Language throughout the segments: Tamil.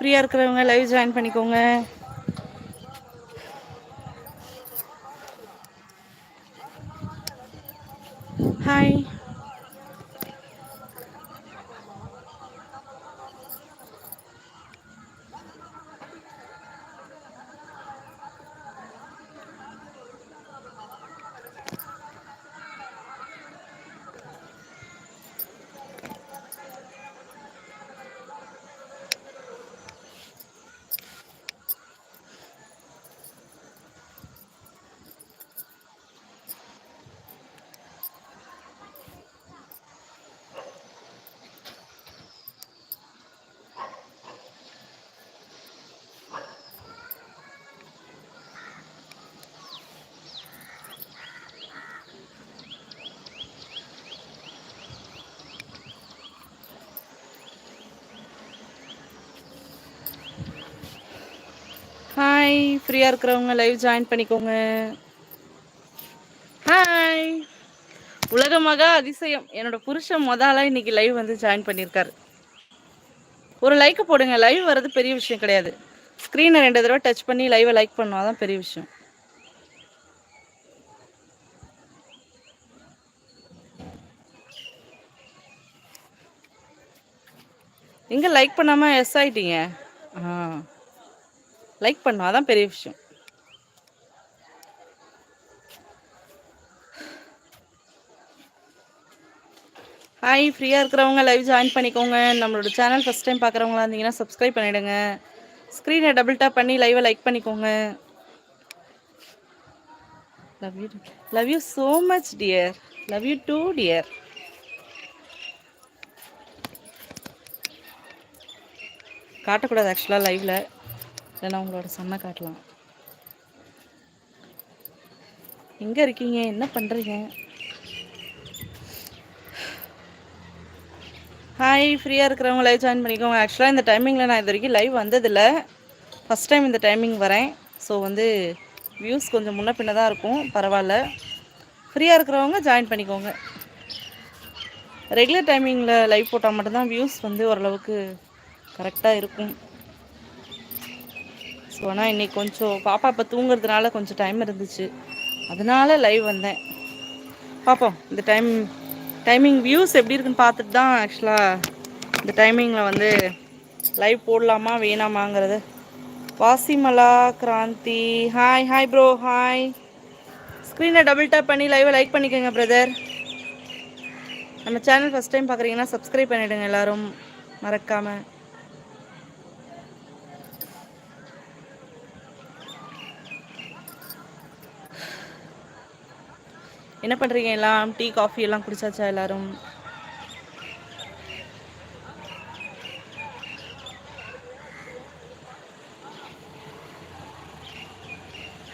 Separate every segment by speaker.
Speaker 1: ஃப்ரீயாக இருக்கிறவங்க லைவ் ஜாயின் பண்ணிக்கோங்க ஹாய் ஹாய் ஃப்ரீயாக இருக்கிறவங்க லைவ் ஜாயின் பண்ணிக்கோங்க. ஹாய் உலக மகா அதிசயம். என்னோட புருஷன் முதல்ல இன்னைக்கு லைவ் வந்து ஜாயின் பண்ணியிருக்காரு. ஒரு லைக் போடுங்க. லைவ் வர்றது பெரிய விஷயம் கிடையாது. ஸ்க்ரீனை ரெண்டு தடவை டச் பண்ணி லைவை லைக் பண்ணுவா தான் பெரிய விஷயம். எங்கே லைக் பண்ணாமல் எஸ் ஆயிட்டீங்க? ஆ. லைக் பண்ணும் அதான் பெரிய விஷயம். ஹாய் ஃப்ரீயாக இருக்கிறவங்க லைவ் ஜாயின் பண்ணிக்கோங்க. நம்மளோட சேனல் ஃபஸ்ட் டைம் பார்க்குறவங்களா இருந்தீங்கன்னா சப்ஸ்கிரைப் பண்ணிவிடுங்க ஸ்க்ரீனை டபுள் டேப் பண்ணி லைவை லைக் பண்ணிக்கோங்க. Love you love you so much dear love you too dear காட்டக்கூடாது ஆக்சுவலாக லைவில் இல்லைன்னா உங்களோட சன்னை காட்டலாம். எங்கே இருக்கீங்க? என்ன பண்ணுறீங்க ஹாய் ஃப்ரீயாக இருக்கிறவங்க லைவ் ஜாயின் பண்ணிக்கோங்க. ஆக்சுவலாக இந்த டைமிங்கில் நான் இது வரைக்கும் லைவ் வந்ததில்லை. ஃபஸ்ட் டைம் இந்த டைமிங் வரேன். ஸோ வந்து வியூஸ் கொஞ்சம் முன்ன பின்ன தான் இருக்கும். பரவாயில்ல. ஃப்ரீயாக இருக்கிறவங்க ஜாயின் பண்ணிக்கோங்க. ரெகுலர் டைமிங்கில் லைவ் போட்டால் மட்டும்தான் வியூஸ் வந்து ஓரளவுக்கு கரெக்டாக இருக்கும். ஸோ ஆனால் இன்றைக்கி கொஞ்சம் பாப்பா இப்போ தூங்குறதுனால கொஞ்சம் டைம் இருந்துச்சு. அதனால லைவ் வந்தேன். பார்ப்போம் இந்த டைம் டைமிங் வியூஸ் எப்படி இருக்குன்னு பார்த்துட்டு தான் ஆக்சுவலாக இந்த டைமிங்கில் வந்து லைவ் போடலாமா வேணாமாங்கிறது. வாசிமலா Kranthi hi hi bro hi ஸ்க்ரீனை டபுள் டேப் பண்ணி லைவை லைக் பண்ணிக்கோங்க பிரதர் நம்ம சேனல் ஃபஸ்ட் டைம் பார்க்குறீங்கன்னா சப்ஸ்கிரைப் பண்ணிவிடுங்க எல்லோரும். மறக்காமல் என்ன பண்ணுறீங்க எல்லாம்? டீ காஃபி எல்லாம் குடிச்சாச்சா எல்லாரும்?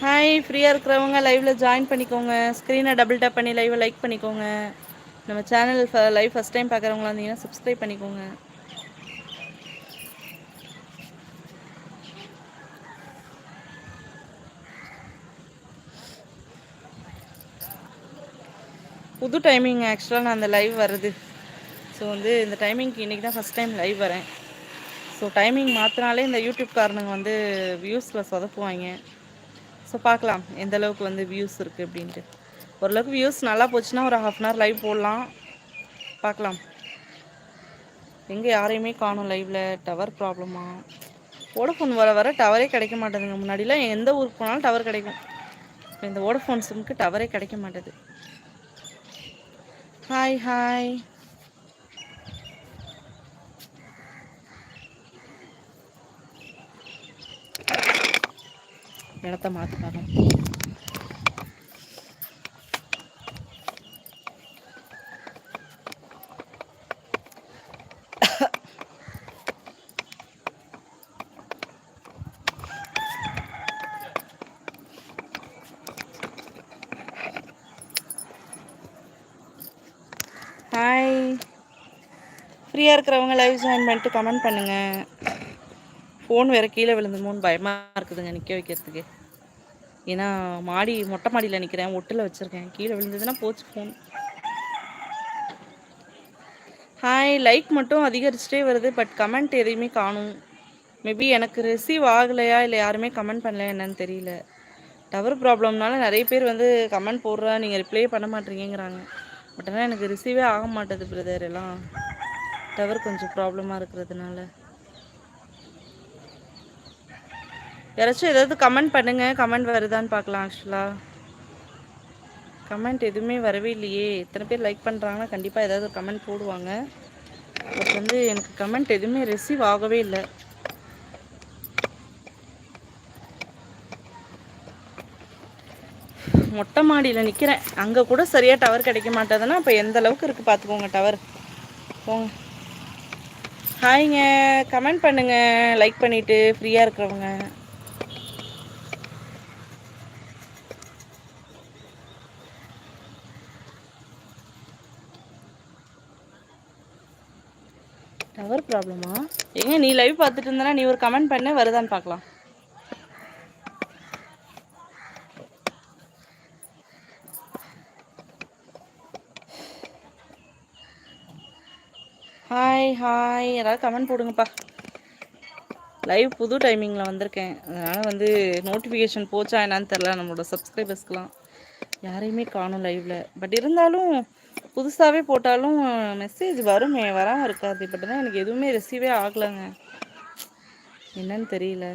Speaker 1: ஹாய் ஃப்ரீயாக இருக்கிறவங்க லைவில் ஜாயின் பண்ணிக்கோங்க. ஸ்க்ரீனை டபுள் டேப் பண்ணி லைவை லைக் பண்ணிக்கோங்க. நம்ம சேனல் லைவ் ஃபஸ்ட் டைம் பார்க்குறவங்களா இருந்தீங்கன்னா சப்ஸ்கிரைப் பண்ணிக்கோங்க. புது டைமிங் ஆக்சுவலாக நான் அந்த லைவ் வருது ஸோ வந்து இந்த டைமிங்க்கு இன்றைக்கி தான் ஃபஸ்ட் டைம் லைவ் வரேன். ஸோ டைமிங் மாற்றினாலே இந்த யூடியூப் காரணங்க வந்து வியூஸில் சொதப்புவாங்க ஸோ பார்க்கலாம் எந்த அளவுக்கு வந்து வியூஸ் இருக்குது அப்படின்ட்டு. ஓரளவுக்கு வியூஸ் நல்லா போச்சுன்னா ஒரு ஹாஃப் அன் ஹவர் லைவ் போடலாம். பார்க்கலாம். எங்கே யாரையுமே காணும் லைவில் டவர் ப்ராப்ளமா ஓடஃபோன் வர வர டவரே கிடைக்க மாட்டேதுங்க. முன்னாடிலாம் எந்த ஊருக்கு போனாலும் டவர் கிடைக்கும். இப்போ இந்த ஓடஃபோன் சிம்க்கு டவரே கிடைக்க மாட்டேது. ஹாய் ஹாய் இடத்த மாற்றிட்டாங்க ஹாய் ஃப்ரீயாக இருக்கிறவங்க லைவ் ஜாயின் பண்ணிட்டு கமெண்ட் பண்ணுங்கள் ஃபோன் வேறு கீழே விழுந்துமோன்னு பயமாக இருக்குதுங்க நிற்க வைக்கிறதுக்கு. ஏன்னா மாடி மொட்டை மாடியில் நிற்கிறேன் ஒட்டில் வச்சுருக்கேன். கீழே விழுந்ததுன்னா போச்சு ஃபோன் ஹாய் லைக் மட்டும் அதிகரிச்சிட்டே வருது பட் கமெண்ட் எதையுமே காணும். மேபி எனக்கு ரிசீவ் ஆகலையா இல்லை யாருமே கமெண்ட் பண்ணல என்னன்னு தெரியல. டவர் ப்ராப்ளம்னால நிறைய பேர் வந்து கமெண்ட் போடுறா நீங்கள் ரிப்ளே பண்ண மாட்டீங்கிறாங்க பட் ஆனால் எனக்கு ரிசீவே ஆக மாட்டேது பிரதர் எல்லாம். டவர் கொஞ்சம் ப்ராப்ளமாக இருக்கிறதுனால. யாராச்சும் ஏதாவது கமெண்ட் பண்ணுங்கள் கமெண்ட் வருதான்னு பார்க்கலாம் ஆக்சுவலாக கமெண்ட் எதுவுமே வரவே இல்லையே. இத்தனை பேர் லைக் பண்ணுறாங்கன்னா கண்டிப்பாக ஏதாவது ஒரு கமெண்ட் போடுவாங்க. பட் வந்து எனக்கு கமெண்ட் எதுவுமே ரிசீவ் ஆகவே இல்லை. மொட்டை மாடியில் நிற்கிறேன் அங்கே கூட சரியாக டவர் கிடைக்க மாட்டேதுன்னா இப்போ எந்த அளவுக்கு இருக்குது பார்த்துக்கோங்க டவர் போங்க. ஹாய்ங்க. கமெண்ட் பண்ணுங்கள் லைக் பண்ணிவிட்டு ஃப்ரீயாக இருக்கிறவங்க. டவர் ப்ராப்ளமா ஏங்க நீ லைவ் பார்த்துட்டு இருந்தனா நீ ஒரு கமெண்ட் பண்ண வருதான்னு பார்க்கலாம். ஹாய் ஹாய் யாராவது கமெண்ட் போடுங்கப்பா. லைவ் புது டைமிங்கில் வந்திருக்கேன். அதனால் வந்து நோட்டிஃபிகேஷன் போச்சா என்னான்னு தெரில நம்மளோட சப்ஸ்கிரைபர்ஸ்க்கெலாம் யாரையுமே காணும் லைவில் பட் இருந்தாலும் புதுசாகவே போட்டாலும் மெசேஜ் வருமே வராமல் இருக்காது. பட் தான் எனக்கு எதுவுமே ரிசீவே ஆகலைங்க. என்னன்னு தெரியல.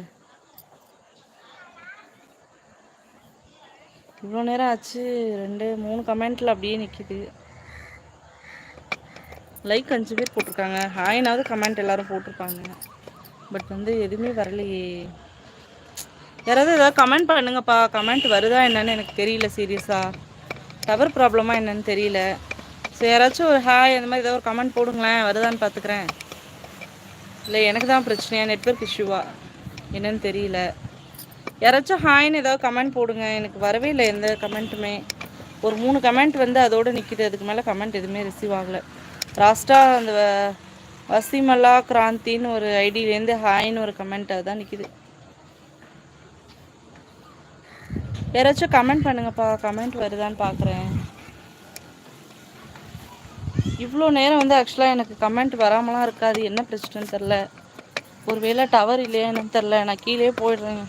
Speaker 1: இவ்வளோ நேரம் ஆச்சு. ரெண்டு மூணு கமெண்ட்டில் அப்படியே நிற்கிது லைக் அஞ்சு பேர் போட்டிருக்காங்க. ஹாய்னாவது கமெண்ட் எல்லோரும் போட்டிருப்பாங்க. பட் வந்து எதுவுமே வரலையே. யாராவது ஏதாவது கமெண்ட் பண்ணுங்கப்பா. கமெண்ட் வருதா என்னன்னு எனக்கு தெரியல சீரியஸாக டவர் ப்ராப்ளமாக என்னன்னு தெரியல. ஸோ யாராச்சும் ஒரு ஹாய் அந்த மாதிரி ஏதாவது ஒரு கமெண்ட் போடுங்களேன். வருதான்னு பார்த்துக்குறேன் இல்லை எனக்கு தான் பிரச்சனையா? நெட்ஒர்க் இஷ்யூவா என்னன்னு தெரியல. யாராச்சும் ஹாய்னு ஏதாவது கமெண்ட் போடுங்க. எனக்கு வரவே இல்லை எந்த கமெண்ட்டுமே ஒரு மூணு கமெண்ட் வந்து அதோடு நிற்கிது அதுக்கு மேலே கமெண்ட் எதுவுமே ரிசீவ் ஆகலை. லாஸ்ட்டாக அந்த வசிமல்லா கிராந்தின்னு ஒரு ஐடியிலேருந்து ஹாய்னு ஒரு கமெண்ட் அதுதான் நிற்கிது யாராச்சும் கமெண்ட் பண்ணுங்கப்பா கமெண்ட் வருதான்னு பார்க்குறேன் இவ்வளோ நேரம் வந்து ஆக்சுவலாக எனக்கு கமெண்ட் வராமலாம் இருக்காது. என்ன பிரச்சனைன்னு தெரில ஒருவேளை டவர் இல்லையா என்னன்னு தெரில நான் கீழே போயிடுறேங்க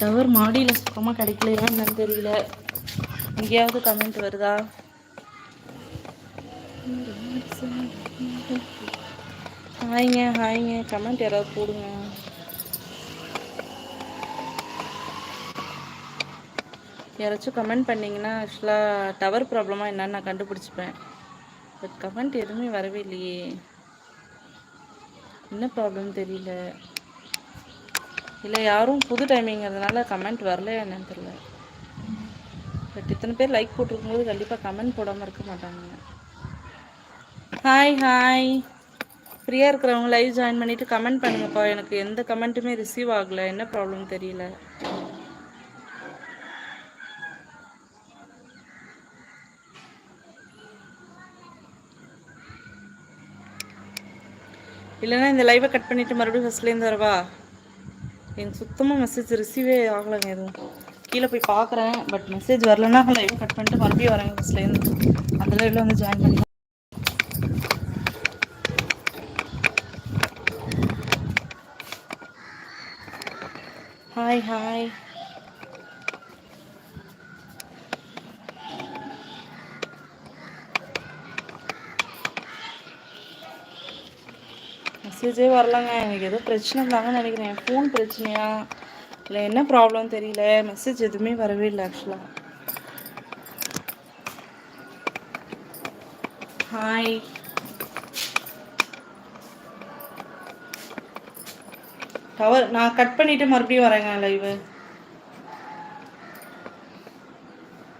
Speaker 1: டவர் மாடியில் சுத்தமாக கிடைக்கலையா என்னன்னு தெரியல. எங்கேயாவது கமெண்ட் வருதா? ஹாய்ங்க ஹாய்ங்க கமெண்ட் யாராவது போடுங்க. யாராச்சும் கமெண்ட் பண்ணிங்கன்னா ஆக்சுவலாக டவர் ப்ராப்ளமாக என்னன்னு நான் கண்டுபிடிச்சிப்பேன். பட் கமெண்ட் எதுவுமே வரவே இல்லையே. என்ன ப்ராப்ளம் தெரியல. இல்லை யாரும் புது டைமிங்கிறதுனால கமெண்ட் வரலையா என்னன்னு தெரியல. பட் இத்தனை பேர் லைக் போட்டிருக்கும்போது கண்டிப்பாக கமெண்ட் போடாமல் இருக்க மாட்டாங்க. ஹாய் ஹாய் ஃப்ரீயாக இருக்கிறவங்க லைவ் ஜாயின் பண்ணிவிட்டு கமெண்ட் பண்ணுங்கப்பா. எனக்கு எந்த கமெண்ட்டுமே ரிசீவ் ஆகலை. என்ன ப்ராப்ளம் தெரியல. இல்லைன்னா இந்த லைவை கட் பண்ணிவிட்டு மறுபடியும் ஃபஸ்ட்லேருந்து வரவா? எனக்கு சுத்தமாக மெசேஜ் ரிசீவே ஆகலைங்க எதுவும். கீழே போய் பார்க்குறேன் பட் மெசேஜ் வரலன்னா லைவ் கட் பண்ணிட்டு மறுபடியும் வரேன் ஃபஸ்ட்லேருந்து அந்த லைவில் வந்து ஜாயின் பண்ணி. ஹாய் ஹாய் மெசேஜே வரலங்க. எனக்கு ஏதோ பிரச்சனை இருந்தாங்கன்னு நினைக்கிறேன். ஃபோன் பிரச்சனையா? இல்லை என்ன ப்ராப்ளம் தெரியல. மெசேஜ் எதுவுமே வரவே இல்லை ஆக்சுவலாக ஹாய் டவர் நான் கட் பண்ணிவிட்டு மறுபடியும் வரேங்க லைவு